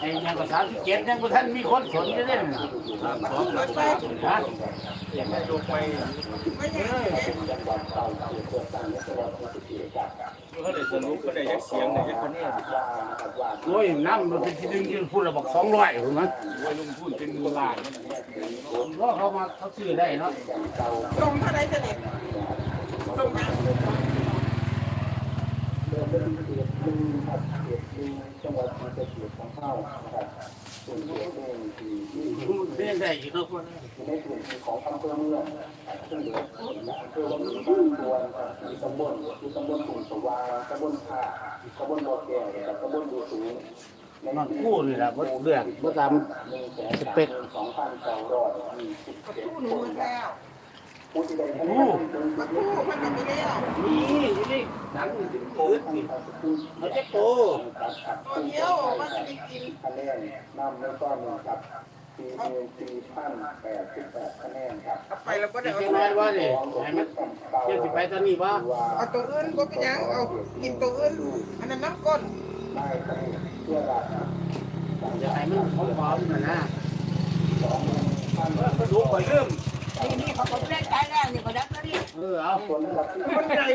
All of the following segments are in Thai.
ไอ้ยังก็สามสิบเจ็ดยังก็ท่านมีคนสนจะได้หรือสองไปฮะอยากให้ลงไปไม่ใช่เขาได้สรุปก็ได้ยักเสียงได้ยักคะแนนโอ้ยน้ำมันเป็นที่ดึงยืนพูดระบอกสองร้อยถูกไหมว่าลงทุนเป็นมื่นล้านเพราะเขามาเขาซื้อได้เนาะลงเท่าไรเสด็จลงน้ำเรื่องได้อยู่เนาะในส่วนของอำเภอเมืองซึ่งเหลืออำเภอวังน้ำตัวมีตำบลมีตำบลตุ่นสวาตำบลท่าตำบลบ่อแก้วกับตำบลดูสูงมันกู้นี่แหละบ่เลือกบ่ตามหนึ่งแสนสามหมื่นสองพันสองร้อยสิบเจ็ดคน นมันแล้วผู้ที่ได้คะแนนเป็นมาตู้มันก็ไม่แล้วนี่นี่หนังมันโตนี่เขาจะโตตัวเดียวมันจะกินคะแนนนำแล้วก็หนึ่งครับสี่หมื่นสี่พันแปดสิบแปดคะแนนครับไปแล้วก็ได้จะเอาไงว่าเนี่ยให้มันจะสิไปตอนนี้บ่าเอาตัวอื่นก็เป็นยังเอากินตัวอื่นอันนั้นน้ำก้นไม่ใช่เพื่อรักจะให้มันหอมๆนะนะก็ดูก่อนเริ่มนี่นี่เขาเขาเล่นได้แล้วนี่เขาดักแล้วนี่ เออเอาส่วนระดับที่มันใหญ่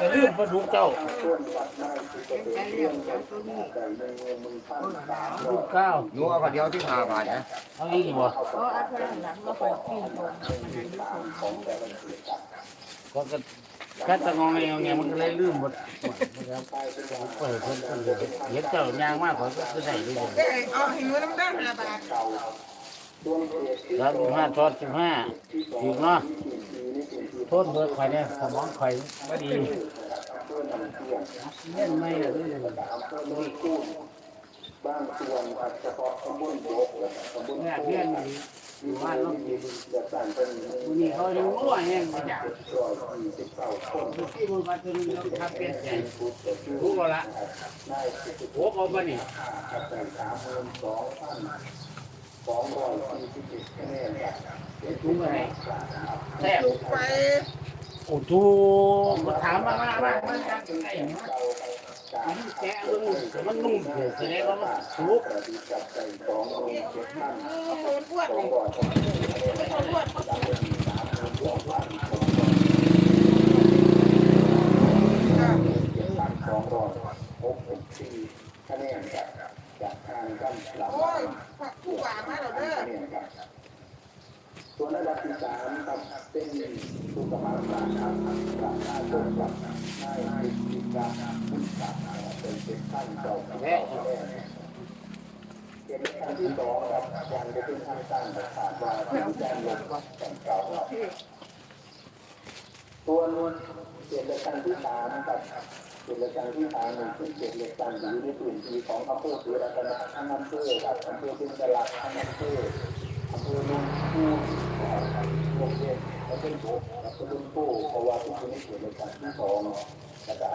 ก็ลืมบ่ดูเจ้าต้นวัดไม่คือตัวเรื่องแต่ในเงินมึงพันสามร้ลูกเก้าหนูเอาข้าวเดียวที่พาบาทนะเอาอีกบ่เขาเอาเท่าหลังมาปิดที่ตรงองแต่ละเขตครับก็ก็ก็ตะงองไงงมันก็เลยลืมหมดเปิดเพิ่นเพิ่นเห็นเจ้ายางมากกว่าก็คือได้เลยได้เอาห้หนูน้ำได้ห้าบาด วงเขตที่แล้วห้าทอดสิบห้าอีกเนาะโทษเบิดข่เนี่ยสมองไข่อยบ่ดีเล่นไม่เลยบ้านส่วนเฉพาะตำบลโบกตำบลเนี่ยโบเพื่อนกอยู่บ้านลงดีเดือดสั่นเป็นวันนี้เขายังรั่วแห้งมาจากร้อยยี่สิบเก้าคนที่มันมาจนเราทำเปลี่ยนใจรู้ก็ละนายสิบหัวเขาบ่นี่ แนนครับรู้อะไรแซ่บถูกไปโอ้โหมาถามมามามามาจากไหนเนาะอันนี้แกะมันมันนุ่มเลยแสดงว่ามันสุกประดิษฐ์กับใจสองหมื่นเจ็ดมันเอา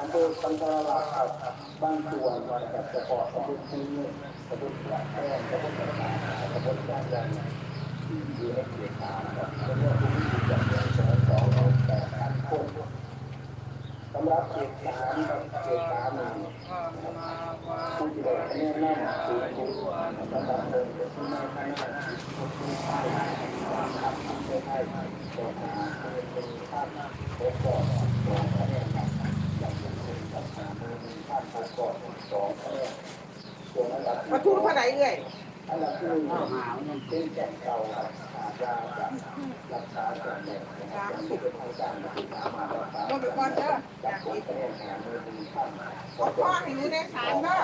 แล้วก็อำเภอปันตาลาครับบางส่วนนะครับเฉพาะอำเภอภูเก็ตกระบวนการแพทย์กระบวนการกระบวนการการอยู่ในเขตทางครับแล้วก็ผู้ที่จัดงานสองสองร้อยแปดพันคนสำหรับเขตสามครับเขตสามหนึ่งผู้ที่ได้คะแนนนำสูงสุดสำหรับเดินเป็นผู้นำคะแนนผู้ที่ได้ความขับเพื่อให้ตัวหาเป็นท่านโค้ชสองคะแนนครับอย่างเป็นกับหาเป็นท่านโค้ชสองคะแนนส่วนอันดับ ที่มาทูเท่าไหร่เอ่ยอันดับที่หนึ่งเป็นแก่นเก่าครับอาจจะกับรักษาแก่นแก่นนะครับยังไม่เป็นทางการนะครับสามารถรักษาต้องไปก่อนเด้อจับคนคะแนนหาเงินหนึ่งพันขอพ่อให้หนูได้สามเด้อ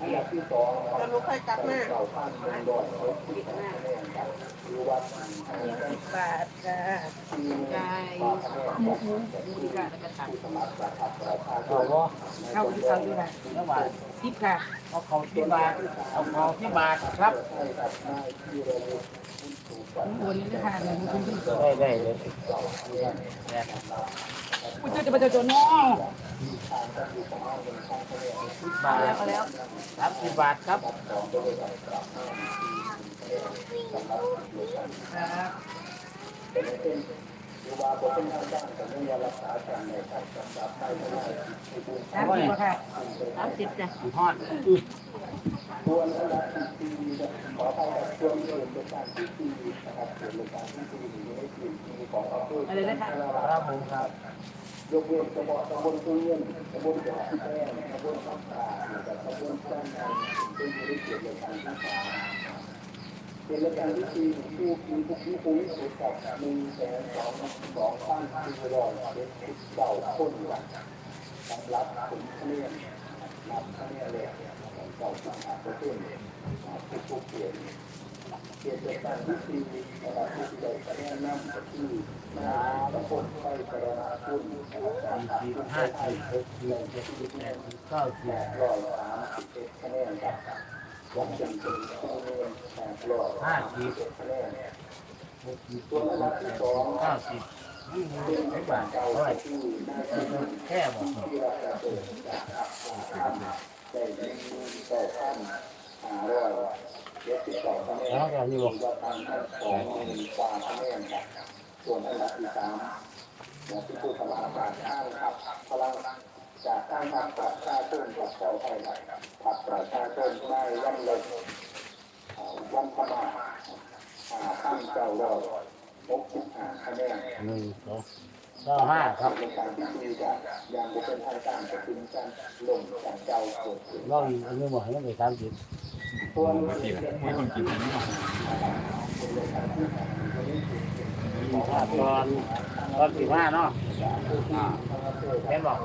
อันดับที่สองคจะรับลูกใครกลับมาเก่าพันหนึ่งร้อยหกสิบคะแนนครับอยู่วัดทางการบาทจ้าที่ามคะแนนของผู้ค่ะแล้วก็ตัดสมัครนะครับประชาชเอานบ่เข้าที่เขาอยู่ไหนแล้วว่าสิบค่ะเอาเขาที่บาทเอาเขาที่บาทครับให้กับนายที่ระลึกบุญสูงกว่าวนนี้ค่ะเดี๋ยวมันขึ้นได้ได้เลย มันจะมาเจอตัวน้องบาทแล้วแล้วสามสิบบาทครับครับเป็นเป็นรือว่าบทเป็นทางการแต่ไม่ยอมรักษาการในการกำกับได้ไม่ได้ที่ผู้สามสิบค่ะสามสิบจ้ะทอดอื้อควรระดับที่ดีขอไปกับควรเกิดเป็นการที่ดีนะครับเกิดเป็นการที่ดีอยู่ในพื้นที่ของอำเภออะไรนะคะครับผมครับ ยกเว้นเฉพาะตำบลตุ้งเงินตำบลจังหวัดแพร่ตำบลสังขารกับตำบลจ้านทางเป็นอยู่ในเขตเดียวกันทั้งสามเป็นรายการที่สี่ผู้มีผู้มีผู้มีสุดกับหนึ่งแสนสองสองพันสี่ร้อยเจ็ดสิบเก้าคนสำหรับผลคะแนนนับคะแนนแรกเก้าสิบห้าเปอร์เซ็นต์ผู้ผู้เปลี่ยนเปลี่ยนจากการที่สี่นะครับผู้ที่ได้คะแนนนำก็ คือนาตำบลไฟกระนาคุณนะครับสี่สิบห้าสิบหกสิบเจ็ดสิบแปดสิบเก้าสิบร้อยสามสิบเอ็ดคะแนนครับแปดร้อยห้าสิบเอ็ดคะแนนหกสิบส่วนอันดับที่สองเก้าสิบเป็นในบ้านเก่าเท่าไหร่ที่ได้สิบแค่บอกที่เราจะเปิดจากทำได้หนึ่งสองพันห้าร้อยเจ็ดสิบองคะแล้วก็นี่บอก ส่ว่าคะแนอันดับที่สามเนี่ยที่ผู้สมัครการข้างครับพลังจากข้างทางประชาชนกับเสาไทยผักประชาชนได้ย่ำเลยวันพมาหาข้างเจ้ารอดหกสิบห้าคะแนนหนึ่งสองเก้าห้าครับในการที่คุยกันอย่างบุเป็นทางการจะเป็นการลงจากเจ้าเกิดขึ้นลองอันนี้บอกให้มันไปสามสิบส่วนปกติไม่คนกินมันไม่ มามีภาตอนตอนสิบห้าเนาะเห็นบอก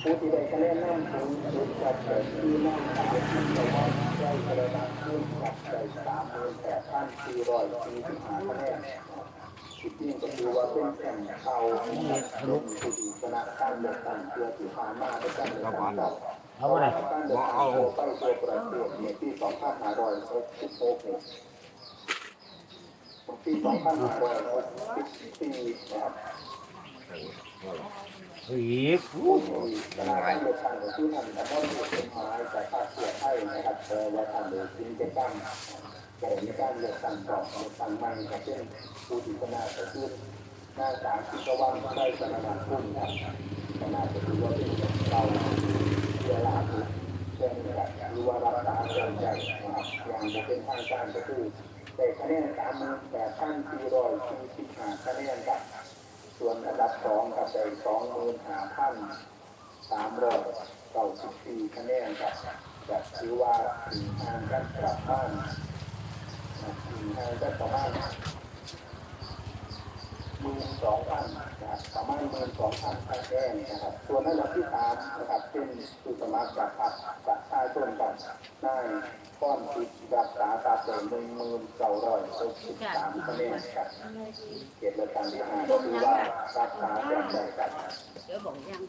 ผู้ที่ได้คะแนนนำถึงสุดกับเกิดที่นั่งสามสิบแต่ว่าได้คะแนนขึ้นกับได้สามหมื่นแปดพันสี่ร้อยสี่สิบห้าคะแนนที่จริงก็คือว่าเป็นแข่งเข่าลงผู้ที่ชนะการเลือกตั้งเพื่อที่ผ่านมาเป็นการเลือกตั้ง เก่าอาไปเลยการเดินทางตัวประเทศในปี2566เนี่ยปี2564นะครับอีกการเดินทางของที่นั่นแต่ก็มีเป็นไม้แต่ภาคเสียไทยนะครับแต่ว่าทำโดยกิจกรรมแต่ในการเลือกตั้งต่อเลือกตั้งใหม่ก็เป็นผู้ที่ชนะก็คือหน้าสามที่ตะวันได้สนามพุ่งครับชนะคือว่าเป็นเรา ที่เป็นแบบหรือว่ารักษาส่วนใหญ่นอย่างจะเป็นทางการก็คือได้คะแนนสามมื่นแปดพันสี่ร้อยสี่สิบห้าคะแนนครับส่วนอันดับสองกับได้สองหมื่นห้าพันสามร้อยเก้าสิบสี่คะแนนครับแบบถือว่าถึงทางกันกลับบ้านถึงทางกันประมาณหมื่นสองพันนะครับประมาณหมื่นสองพันคะแนนนะครับ ส่วนอันดับที่สามนะครับเป็นผู้สมัครจากพรรค ประชนกับนายป้อนติดรักษาตาเสริมหนึ่งหมื่นเก้าร้อยหกสิบสามคะแนนครับเขตเลือกตั้งที่ห้าคือว่ารักษาแบบใดครับเดี๋ยวบอกยัง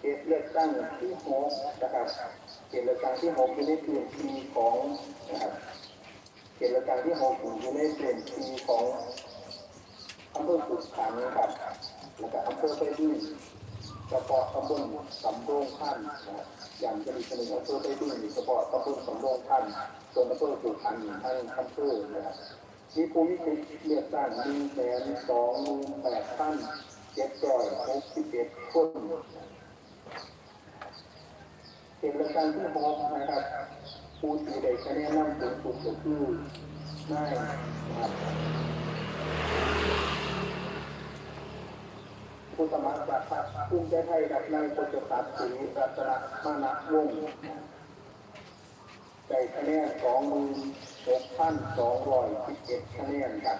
เขตเลือกตั้งที่หกนะครับเขตเลือกตั้งที่หกอยู่ในพื้นที่ของนะครับเขตเลือกตั้งที่หกอยู่ในพื้นที่ของอำเภอสุขันธ์ครับแล้วก็อำเภอไปดื้อ เฉพาะตำบลสำโรงพันธ์นอย่างจะมีเสนออำเภอไดื้อเฉพาะตำบลสำโรงพันธ์ส่วนอำเภอสุขันธ์ทั้งอำเภอนะครับมีภูมิสิทธิ์เลือกตั้งหนึ่งแสนสองหมื่นแปดพันเจ็ดร้อยหกสิบเจ็ดคนเห็นและการที่พบนะครับผู้ที่ได้คะแนนนำสูงสุดก็คือได้ครับ ผู้สมัครจากพรรคภูมิใจไทยกับนายโคจศักดิ์ศรีรัตนมานะวงศ์ได้คะแนนสองหมื่นหกพันสองร้อยสิบเอ็ดคะแนนครับ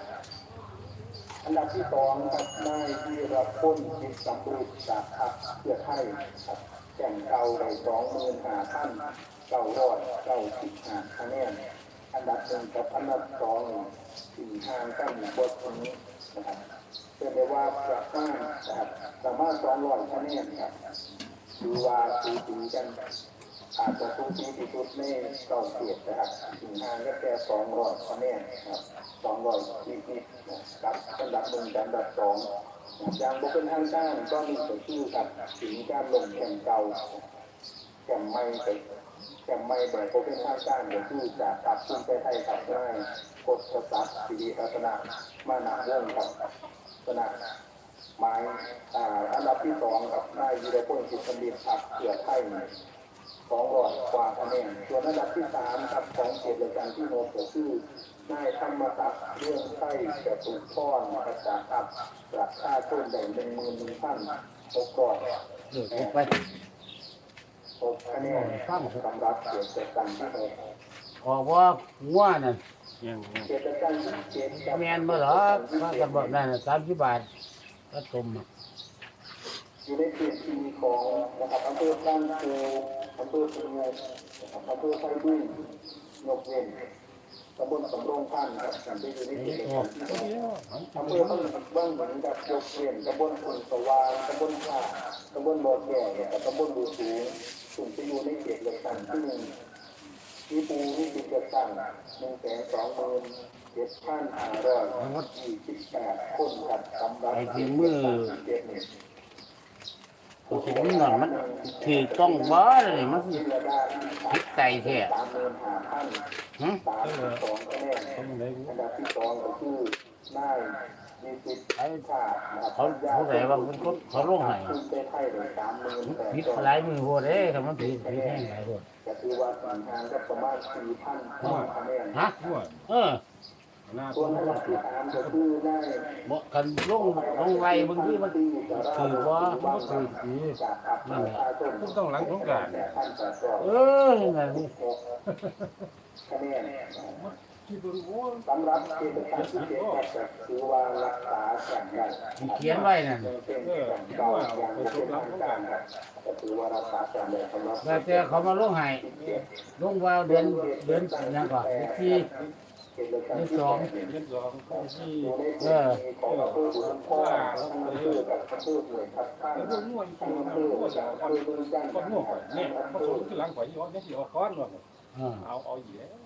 อันดับที่สองครับนายวีรพลจิตสำรุดจากพรรคเพื่อไทยครับแข่งเก่าได้สองหมื่นห้าพันเก้าร้อยเก้าสิบห้าคะแนน อันดับหนึ่งกับอันดับสองสี่ทางกันบทนี้นะครับ เป็นได้ว่าประมาณครับสามารถสองร้อยคะแนนครับดูว่าสูสีกันอาจจะสูสีที่สุดในเก้าเกียรนะครับถึงทางก็แค่สองร้อยคะแนนครับสองร้อยนิดๆนะครับอันดับหนึ่งกับอันดับสองอย่างบุคคลทางการก็มีแตัวชื่อครับถึงการลงแข่งเก่าแข่งไม่ไปจะไม่แบบโอเป็นทางการก็คือจากตับคุณไปไทยกับง่ายกดสัตว์สิริรัตนามานาเรื่องกับ สนาดหมายอ่าอันดับที่สองกับนายวีรพลจิตสมิทธิ์อักเกือไทยสองร้อยกว่าคะแนนส่วนอันดับที่สามกับของเกียรติการที่โนก็คือนายธรรมศักดิ์เรื่องไส้กระตุกพ่อนนะครับจากตับจากค่าต้นแบ่งหนึ่งหมื่นหนึ่งพันหกร้อยเออเอาไปหกคะแนนสำหรับเกียรติการที่หกออกว่างัวนั่น ยังเกียรติการที่เจ็ดกับแมนบ่เหรอว่ากันบอกนั่นสามสิบบาทก็ต้มอะอยู่ในพื้นที่ของนะครับอำเภอบ้านโพอำเภอสุนทรนะครับอำเภอไซบุ้งยกเว้นตำบลสำโรงพันครับที่อยู่ในเขตของอำเภอบ้านบ้านเหมือนกับยกเว้นตำบลขุนสว่างตำบลท่าตำบลบ่อแก่กับตำบลบูสูงถึงจะอยู่ในเขตเลือกตั้งที่หนึ่ง มีปูมีสิทธิ์เลือกตั้งหนึ่งแสนสองหมื่นเจ็ดพันห้าร้อยยี่สิบแปดคนครับสำหรับไอ้ที่มือเจ็ดเนี่ยผู้ชมนี่นั่นมันถือต้องบ่เลยมันสิคิดใจแท้สามหมื่นห้าพันหึ สามสิบสองคะแนนอันดับที่สองก็คือนาย มีสิทธิ์ไอ้ขาดนะครับเขาเขาไหนว่ามันก็เขาลงให้คุณไปไทยเลยสามหมื่นแปดผิดร้อยหลายมือโหดเด้ถ้ามันผิดผิดแห้งหลายโหดก็คือว่าสันทางก็ประมาณสี่พันคะแนนฮะเออส่วนอันดับที่สามก็คือนายบ่กันลงลงไว้บางทีมันที่จะถือว่ามันก็ถือดีจากขับประชาชนต้องหลังสงกรานต์แต่ท่านจะสอบเออนั่นนี่หกคะแนน สำหรับเขตการที่เจ็ดก็คือว่ารักษาแข่งได้ที่เขียนไว้นั่นเป็นแข่งก่าอย่างเป็นทางการก็คือว่ารักษาแข่งได้สำหรับแล้วแต่เขามาลงให้ลงว่าเดือนเดือนยังก่อนที่เขตเลือกตั้งที่สองเงินสองที่อยู่ในพื้นที่ของอำเภอบุญพ่อทั้งอำเภอกับอำเภอห่วยทับข้างแล้วก็ง่วงทั้งอำเภอกับอำเภอเมืองจันทร์ก็ง่วงก่อนเนี่ยอำเขาเภสูองที่หลังข่อยยี่ห้อเนี่ยที่ออกค้อนว่าเออเอาเอาอยู่แล้วน่ะ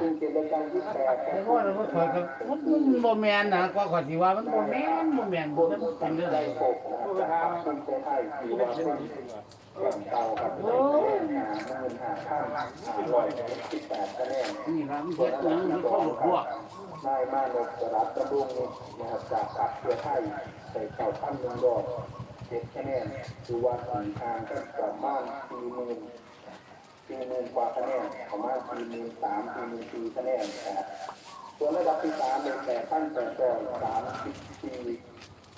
ซึ่งเขตเลือกตั้งที่แปดแต่ว่าเราก็เคยก็มันมันบ่แม่นนะก็ขอสิว่ามันบ่แม่นบ่แม่นบ่มันเป็นเรื่องอะไรโกนะครับจากคุณเจ้าไทยที่ว่าเป็นแข่งเก่ากับหาหมื่นหาข้างหาร้อยสิบแปดคะแนนนี่ล่ะมันเฮ็ดหยังมันคนลูกพวกนายมานพสรัตน์รุ่งนี่นะครับจากพรรคเพื่อไทยใส่เข่าพันหนึ่งดอกเจ็ดคะแนนคือว่าถึงทางกันประมาณสี่หมื่น สี่หมื่นกว่าคะแนนประมาณสี่หมื่นสามสี่หมื่นสี่คะแนนนะครับส่วนระดับที่สามเป็นแต่ท่านแต่ต่อสามสิบสี่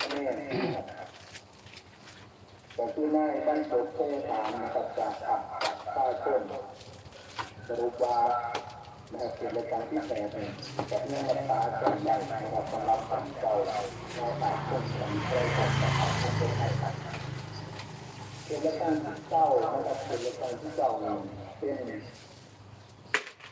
คะแนนนะครับก็คือนายบรรจบโพสามนะครับจากพรรคข้าชนสรุปว่านะครับเป็นรายการที่แปดเนี่ยกับเรื่องรักษาแก่ใหญ่นะครับสำหรับคนเก่าเราต่ากคนสำคัญของสภาพคนเป็นไทยครับเป็นรายการที่เก้านะครับเป็นรายการที่เก้าเนี่ย เป็น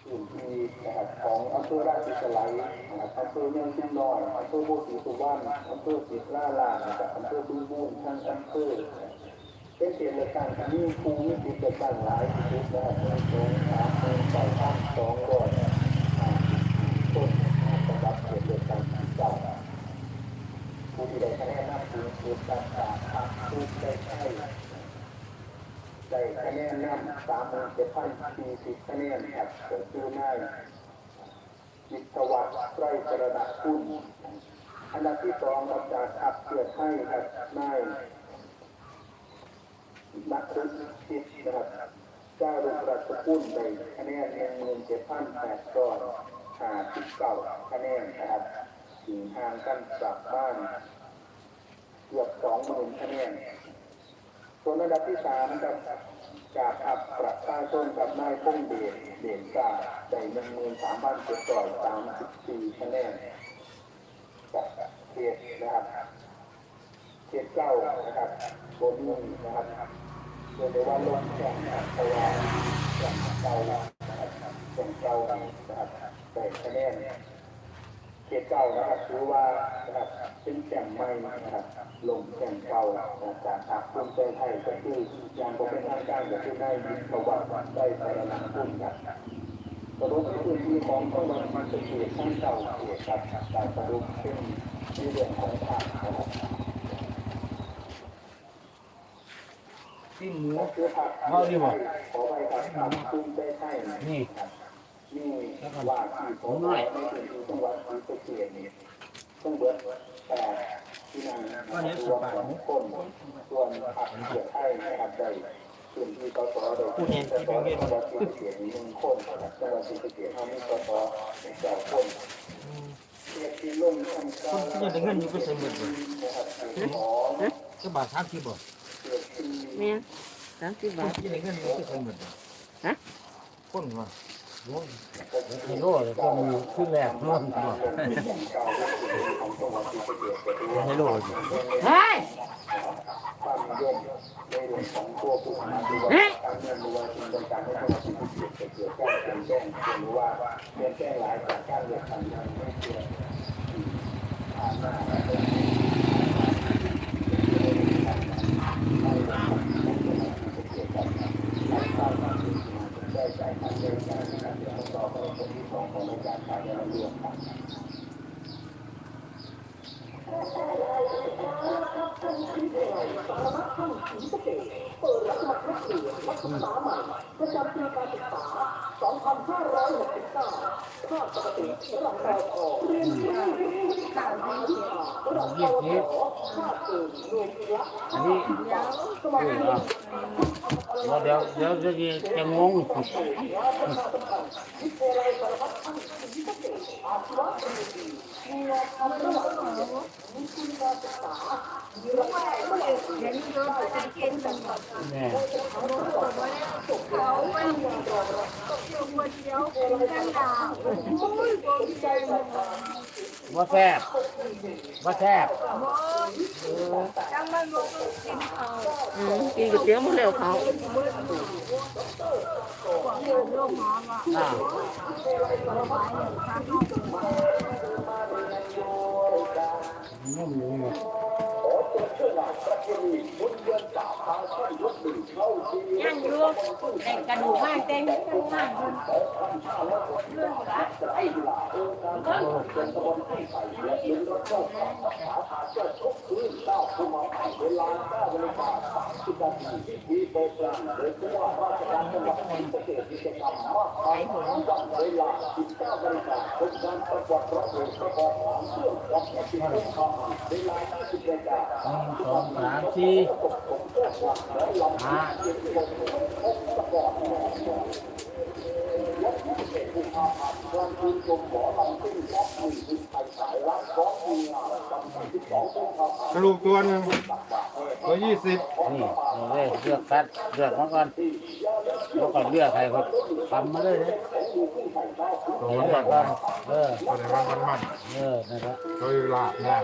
กลุ่มที่นะครับของอำเภอราชสไลยนะครับอำเภอเมืองชิมน้อยอำเภอโบสีสุวรรณอำเภอศรีล่าลานะครับอำเภอบึงบูนทั้งอำเภอเป็นเขตเลือกตั้งที่มีภูมิสิทธิ์เลือกตั้งหลายที่สุดนะครับสองสามหมื่นสองพันสองร้อยห้าสิบต้นสำหรับเขตเลือกตั้งที่เก้าผู้ที่ได้คะแนนนำสูงสุดจากจากพรรคภูมิใจไทย ได้คะแนนนำสามหมื่นเจ็ดพันสี่สิบคะแนนครับเก็คือนายจิตวัฒน์ไตรกระดาคุณอันดับที่สองครับจากพรรคเพื่อไทยครับนายนักรุคิดนะครับเจ้ารุ่งรัชกุลในคะแนนหนึ่งหมื่นเจ็ดพันแปดร้อยห้าสิบเก้าคะแนนนะครับถึงทางกันจากบ้านเกือบสองหมื่นคะแนน ส่วนระดับที่สามครับจากอับประชาชนกับนายพงเดชเด่นกาได้หนึ่งหมื่นสามพันเจ็ดร้อยสามสิบสี่คะแนนจากเขตนะครับเขตเก้านะครับโบนี่นะครับเรียกได้ว่าลงแข่งนะครับเพราะว่าแข่งเก่านะครับแข่งเก่านะครับแต่คะแนน เขตเก้านะครับถือว่านะครับเป็นแข่งใหม่นะครับลงแข่งเก่านะครับจากพรรคภูมิใจไทยก็คืออย่างผมเป็นทางการก็คือได้ยินประวัติได้สารนักพุ่มครับสรุปพื้นที่ของจังหวัดมันจะเขตทั้งเก่าเขตครับการสรุปเป็นในเรื่องของพรรคนะครับเขที่หมูคือผักเอาดีบ่ขอไปกับผักภูมิใจไทยนี่ นี่ว่าที่ผมน้อยในพื้นที่จังหวัดศรีสะเกษนี่ต้องเบิดแต่ที่นั่นรวมสองคนส่วนผักเกียรไทยนะครับได้พื้นที่สสโดยผู้เห็นที่เป็นจังหวัดศรีสะเกษนี่หนึ่งคนนะครับจังหวัดศรีสะเกษเขามีสสในเจ้าคนเกียรติลงทำการคนที่จะได้เงินอยู่ก็ใส่หมดเลยนะครับคือขอก็บาทสามสิบบ่เกียรติแม่สามสิบคนบาทที่ได้เงินอยู่ก็ใส่หมดเลยฮะคนว่า โอ้ยไอ้โลเลยก็มีขึ้นแรกนอนบ่ไอ้โล่เฮ้ยความนิยมในเรื่องของตัวผู้หาดูว่าการเงินรู้ว่าสิ่งต่างๆในจังหวัดศรีสะเกษจะเกิดการเปลี่ยนแปลงหรือว่าเปลี่ย ของในการขายเงินเรื่องครับยี่สิบอันนี้เออเดี๋ยวเดี๋ยวเดี๋ยวจะจะงงแม่ ว่าแซ่บว่าแซ่บอืมกินก๋วยเตี๋ยวหมดแล้วเขา อ่านุ่มอ ยู่นี่ย่างอยู่แต่กระดูกมากเต็มกระดูกมากคนหนึ่งสองสามสี่ห้าสรุปตัวหนึ่งตัวยี่สิบนี่เราเลยเลือกคัดเลือกมาก่อนแล้วก่อนเลือกใครก็ทำมาเลยเนี่ยตัวเลืมันอกก่อนเออตัวไหนมันมันเออนั่นแหละตัวลาเนี่ย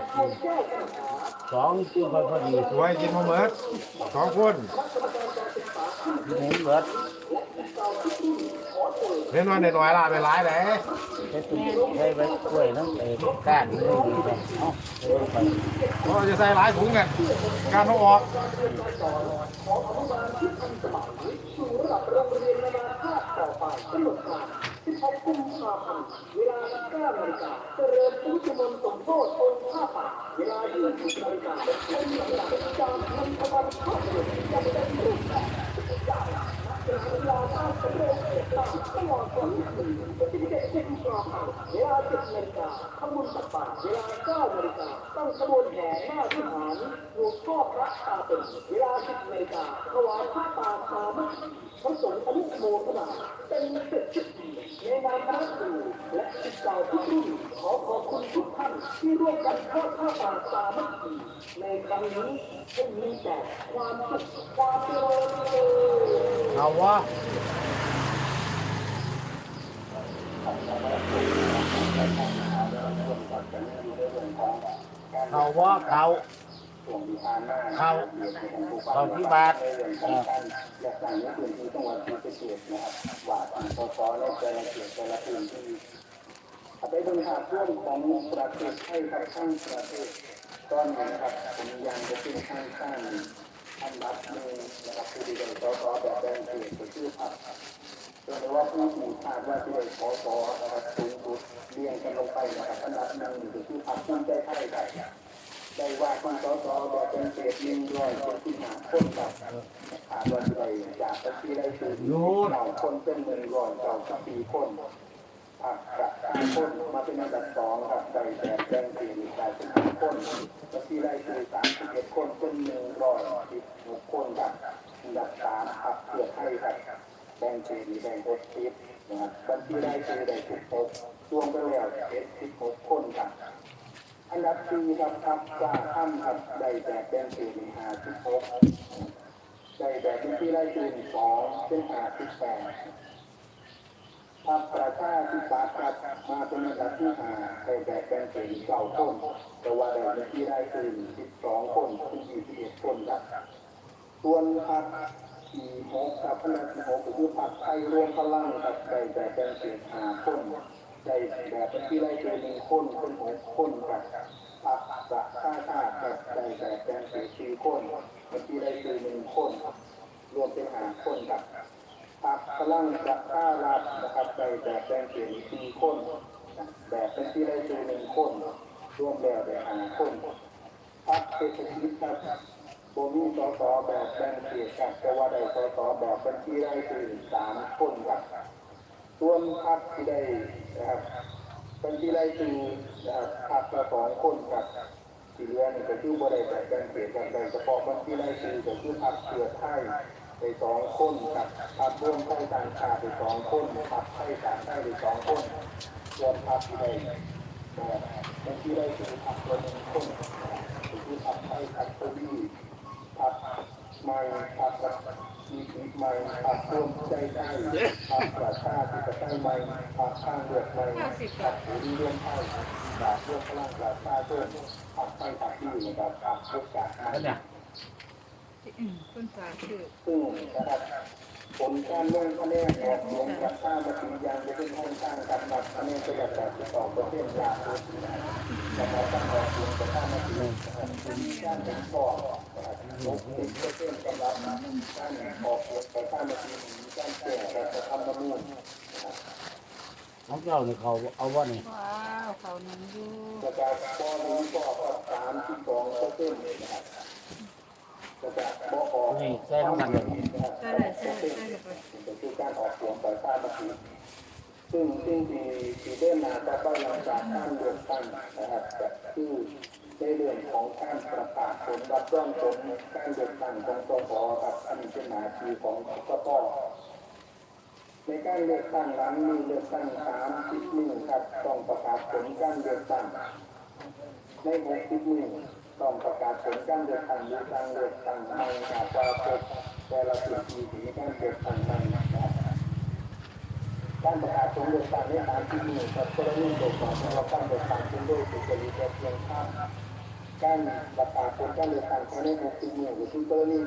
สองที่พอพอดีตัวให้กินมาเหมือนสองคนที่เห็นเบิดเห็นว่าในหน่อยละไปหลายไหนใช้ตุ้มใช้ใบกล้วยน้ำเตะก้านนี่ดีไปเอ้าไปไปเราจะใส่หลายถุงกันการเอาพันเวลา19นาฬิกาจะเริ่มพุทธมนต์สมโภชองค์ท่าป่าเวลา20นาฬิกาเป็นหลักจากมันพันข้อมูลจะเป็นรูปแบบจากตั้งขบวนแห่หน้าวิหารหลวงพ่อพระตาเป็นเวลาสิบนาฬิกาถวายพระป่าสามัคคีพระสงฆ์อนุโมทนาเป็นเสร็จ ในนามคณะครูและศิษย์เก่าทุกรุ่นขอขอบคุณทุกท่านที่ร่วมกันทอดผ้าป่าสามัคคีในครั้งนี้ให้มีแต่ความสุขความเจริญเอาวะเขาวะเขา เขาเขาที่บาทเอออยากสั่งในพื้นที่จังหาเพื่อาไปดูภาพรวมของประเทศไทยกับทั้งประเทศตอนนะครับผมยังจะขึ้นข้างข้างอันดับหนึ่งนะครับผู้ที่ได้สสแบบแบ่งเขตก็คือพรรคโดยเฉพาะผู้ที่คาดว่าจะได้สสนะครับสูงสุดเรียงกันลงไปนะครับอันดับหนึ่งก็คือพรรคภูมิใจไทยครับ ได้ว่าที่สสแบบเป็นเศษหนึ่งร้อยคนที่หาคนกับขาดวันใดจากที่ได้คือเก่าคนเป็นหนึ่งร้อยเก่าสิบสี่คนผักกะห้าคนมาเป็นอันดับสองครับได้แบบแบ่งเศษอีกได้เป็นห้าคนที่ได้คือสามสิบเอ็ดคนเป็นหนึ่งร้อยสิบหกคนครับอันดับสามผักเพื่อให้ครับแบ่งเศษแบ่งหกสิบนะครับบัญชีได้คือได้สิบหกรวมไปแล้วเจ็ดสิบหกคนครับ อันดับสี่ครับครับจากล้าถ้ำครับได้แบบเป็นสี่หาสิบหกได้แบบเป็นที่ได้สี่สองเป็นหาสิบแปดทัพประชาธิปัตย์ครับมาเป็นอันดับที่หาได้แบบเป็นสี่เก้าคนแต่ว่าได้เป็นที่ได้สี่สิบสองคนเป็นยี่สิบเอ็ดคนครับส่วนพักสี่หกครับอันดับที่หกคือพักไทยรวมพลังครับได้แบบเป็นสี่หาคน ได้แบบเป็นที่ได้เจอหนึ่งคนเป็นหกคนกับปักสะข้าชากับได้แบบแปลงสีชีคนเป็นที่ได้เจอหนึ่งคนรวมเป็นหาคนกับปักพลังจะข้ารัฐนะครับได้แบบแปลงสี่สี่คนแบบเป็นที่ได้เจอหนึ่งคนรวมแล้วได้หาคนพักเศรษฐกิจครับโบมีสอสอแบบแบ่งเขตกับแต่ว่าได้สสแบบเป็นที่ได้เจอสามคนกับ ส่วนพักที่ได้นะครับเป็นที่ได้คือนะครับพักละสองคนกับที่เหลือนี่ก็คือบ่ได้แบบแบ่งเขตกันได้เฉพาะคนที่ได้คือก็คือพักเพื่อไทยไปสองคนกับพักร่วมไทยต่างชาติไปสองคนพักไทยต่างชาติไปสองคนส่วนพักที่ได้นะครับเป็นที่ได้คือพักละหนึ่งคนก็คือพักไทยพักทวีพักใหม่พัก มีชีวิตใหม่พักร่วมใจไทยพักประชาธิปไตยใหม่พักข้างเลือกใหม่พักผู้ที่ร่วมไทยพักร่วมพลังประชาชนพักไทยพักที่นะครับพักโอกาสใหม่แล้วเนี่ยต้นสาคือซึ่งนะครับ ผลการลงคะแนนออกเสียงกับข้ามาถึงยังจะเป็นห้องสร้างการนับคะแนนจะแบบแบบสองเปอร์เซ็นต์จากตัวที่นะนะครับการออกเสียงกับข้ามาถึงนะครับเป็นการเป็นข้อนะครับหกสิบเปอร์เซ็นต์สำหรับการออกเสียงกับข้ามาถึงการแก้รัฐธรรมนูญนะครับน้องเจ้านี่เขาเอาว่านี่ว้าวเขานั่งอยู่แล้วก็บอลลูนก็ออกสามสิบสองเปอร์เซ็นต์นะครับ แล้วก็บอออกนี่ใส่น้ำมันเลยใช่เลยใช่ใช่เลยเป็นคือการออกเสียงต่อต้านมาทีซึ่งซึ่งที่ที่เดินมาก็ต้องหลังจากการเลือกตั้งนะครับก็คือในเรื่องของการประกาศผลรับรองผลการเลือกตั้งของสสครับอันนี้เป็นหน้าที่ของกกตในการเลือกตั้งหลังมีเลือกตั้งสามสิบมือครับต้องประกาศผลการเลือกตั้งในหกสิบมือ ต้องประกาศผลการเลือกตั้งหรือการเลือกตั้งใหม่ครับว่าพบแต่ละสิบปีที่การเลือกตั้งในะครับการประกาศผลเลือกตั้งในสามสิบมือครับกรณีโดยก่อนเราการเลือกตั้งเป็นโดยสุจริตเพียงข้ามการประกาศผลการเลือกตั้งภายในหกสิบมือหรือที่กรณี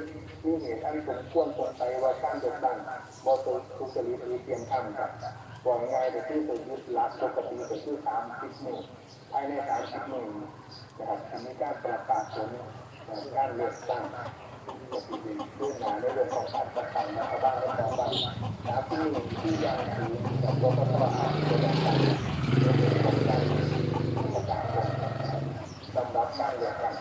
มีเหตุอันสมควรสงสัยว่าการเลือกตั้งบ่สุจริตหรือเพียงข้ามครับ บอกง่ายๆก็คือตัวยึดหลักปกติก็คือสามสิบมือภายในสามสิบมือนะครับมีการประกาศผลการเลือกตั้งก็คือพื้นฐานในเรื่องของการจัดตั้งรัฐบาลและการบังคับที่ที่ยังถือกับรัฐบาลที่จะตั้งในเรื่องของการประกาศผลสำหรับการเลือกตั้ง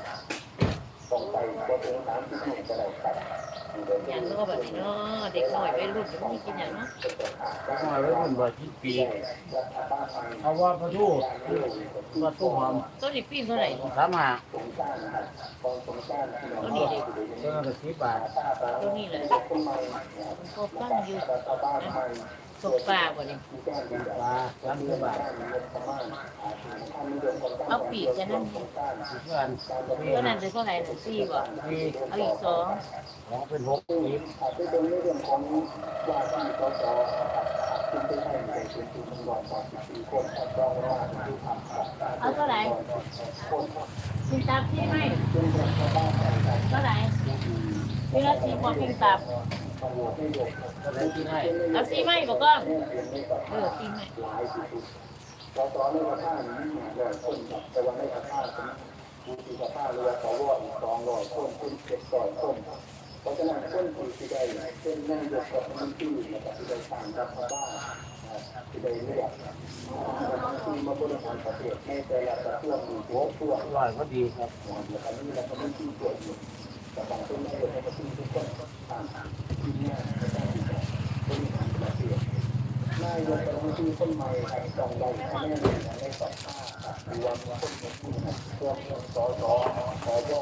ต้องไปก็ถึงสามสิบหนึ่งจะได้ครับ อย่างนู้นแบบนี้เนาะเด็กหน่อยไปรุ่นมันมีกินอย่างเนาะก็มาไว้รุ่นบ่ที่ปีรัฐบาลใหม่เอาว่าประตูประตูหอมต้นนี้ปีนเท่าไหร่สามหาสงการนะครับตอนสงการที่เราต้นนี้เด็กเจ้าหน้าที่บาทต้นนี้เลยคนใหม่นะครับมันก็ฟังอยู่รัฐบาลใหม่ ตกปลาบ่เนี่ยมีการดีปลาสามสิบบาทเอาปีกกันนั่นเพื่อนต้นนั้นเป็นเท่าไหร่สี่บ่ที่เอาอีกสองของเป็นหกปีอาจจะเป็นในเรื่องของว่าที่สสคุณเป็นให้ในส่วนที่มันก่อนก่อนสี่คนต้องว่าที่ทำเอาเท่าไหร่คนปิงตับที่ไหมเป็นรัฐบาลใหม่เท่าไหร่เวลาสี่พอปิงตับ ตำรวจให้ยกก็ได้ที่ให้เอาสีไหมบอกก็เรียนในกับเออสี่ไหมหลายสิบสสในสภานี้ร้อยคนแต่ว่าในสภาเป็นผู้ที่สภาเรือสวอีกสองร้อยคนเป็นเจ็ดร้อยคนเพราะฉะนั้นคนที่ที่ได้เป็นนายกรัฐมนตรีนะครับที่ได้สร้างรัฐบาลที่ได้เรียกที่มาบริหารประเทศในแต่ละกระทรวงมีหัวส่วนร้อยก็ดีครับแล้วก็นี่เราก็มีที่ส่วนองคนไม่ที่ตริหารประเทศนายกรัฐมนตรีคนใหม่ครับต้องได้คะแนนในสองข้างครับรวมคนที่รวมสอสอสอยอ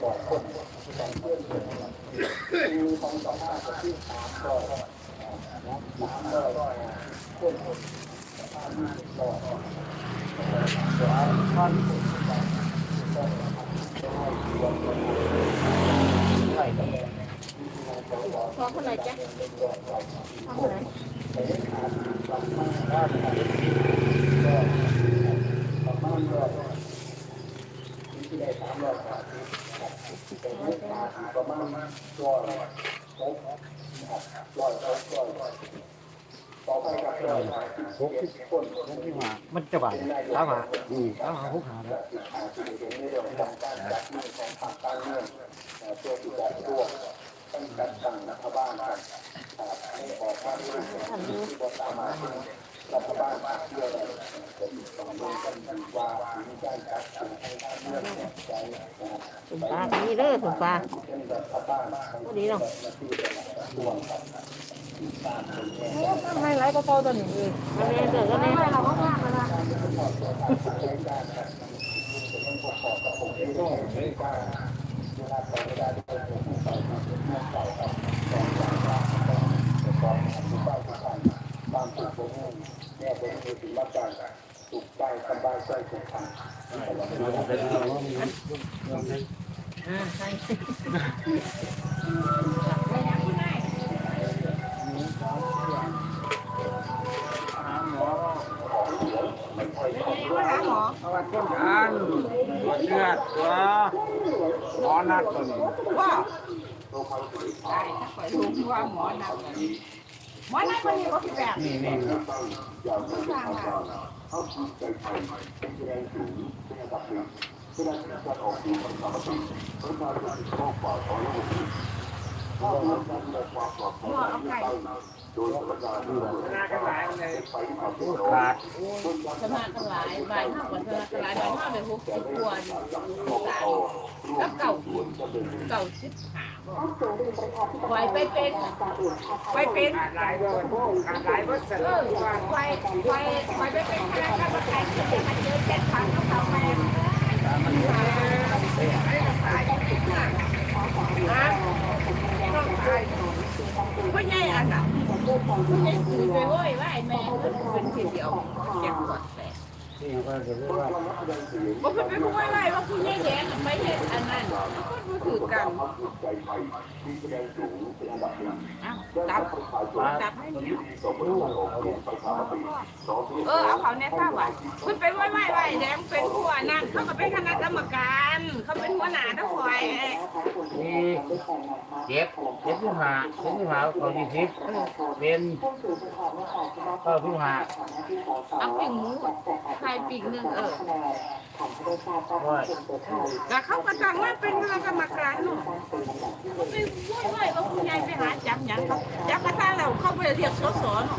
ต่อคนต้องเพื่อนเพื่อนมีของสองข้างที่สามร้อยสามร้นสามร้อยท่อนไหลก็คนไหนจ๊ะพอคนไหนประมาณร้อยที่ได้สามร้อยบาทแต่เงินบาทประมาณร้อยอยร้อยอยร้อยต่อไปกับร้อยหกสิบคนที่มานจะบาดตาม มาอืมตามมาหกหาแล้วอาชีพใตัวที่จะร่วมตั้งแต่ตั้งรัฐบาลครับให้ออกมาเรื่องที่เราสามารถรัฐบาลเชื่อได้ผมต้องดูกันดีว่ามีการจัดการทางการเมืองใจนะครับถุงปลานี่เด้อถุงปลาเป็นรัฐบาลพอดีเนาะร่วมกันทำไมไรก็เท่าตัวนี้เองอันนี้เกิดก็แม่เราก็ว่ามาละความสุขของแม่เป็นมือถือรับการสุข ใจสบายใจสุขทางอ่าใช่ เอาวัดต้นกันตัวเลือดตัวหมอนัดตัวนี้ว่าได้ถ้าปล่อยลุงว่าหมอนักหมอนักคนนี้ก็คือแบบนี่นี่สร้างมา ขาดสมาทั้งหลายบายห้าก่อนสมาทั้งหลายบายห้าไปหกสิบกว่าลูกหลานแล้วเก่าเก่าสิบห้าปล่อยไปเป็นไปเป็นหลายคนหลายคนเสร็จเออไปไปไปไปเป็นคณะกรรมการที่จะมาเจอเจ็ดพันเขาทำแม่ไม่ใช่อันน่ะ ไม่ใช่คือไปโว้ยไหวไอ้แม่มันเป็นทีเดียวเจ็บปวแผลนี่ก็จะรู้ว่าว่าเพิ่นไปรู้ไว้ไว้ว่าผู้ใหญ่แดงไม่เห็นอันนั้น คนบ่ถือกันอ้าวตับตับให้เนี่ยลูกเขาเนี่ยเออเอาเขาแน่ทราบว่าเพิ่นไปไว้ไว้ไว้แดงเป็นผู้อันนั้นเขาก็เป็นคณะกรรมการ เขาเป็นหัวหน้าทั้งฝ่ายนี่เจ็บเจ็บที่หาเจ็บที่หาเขายี่สิบเป็นก็ที่หาเอาปิ่งหมูใครปิ่งหนึ่งเออว่าแต่เขาก็ตั้งว่าเป็นคณะกรรมการเนาะเขาไปโว้ยไว้ว่าผู้ใหญ่ไปหาจับหยังเขาจับกระทะแล้วเขาไปเรียกสสเนาะ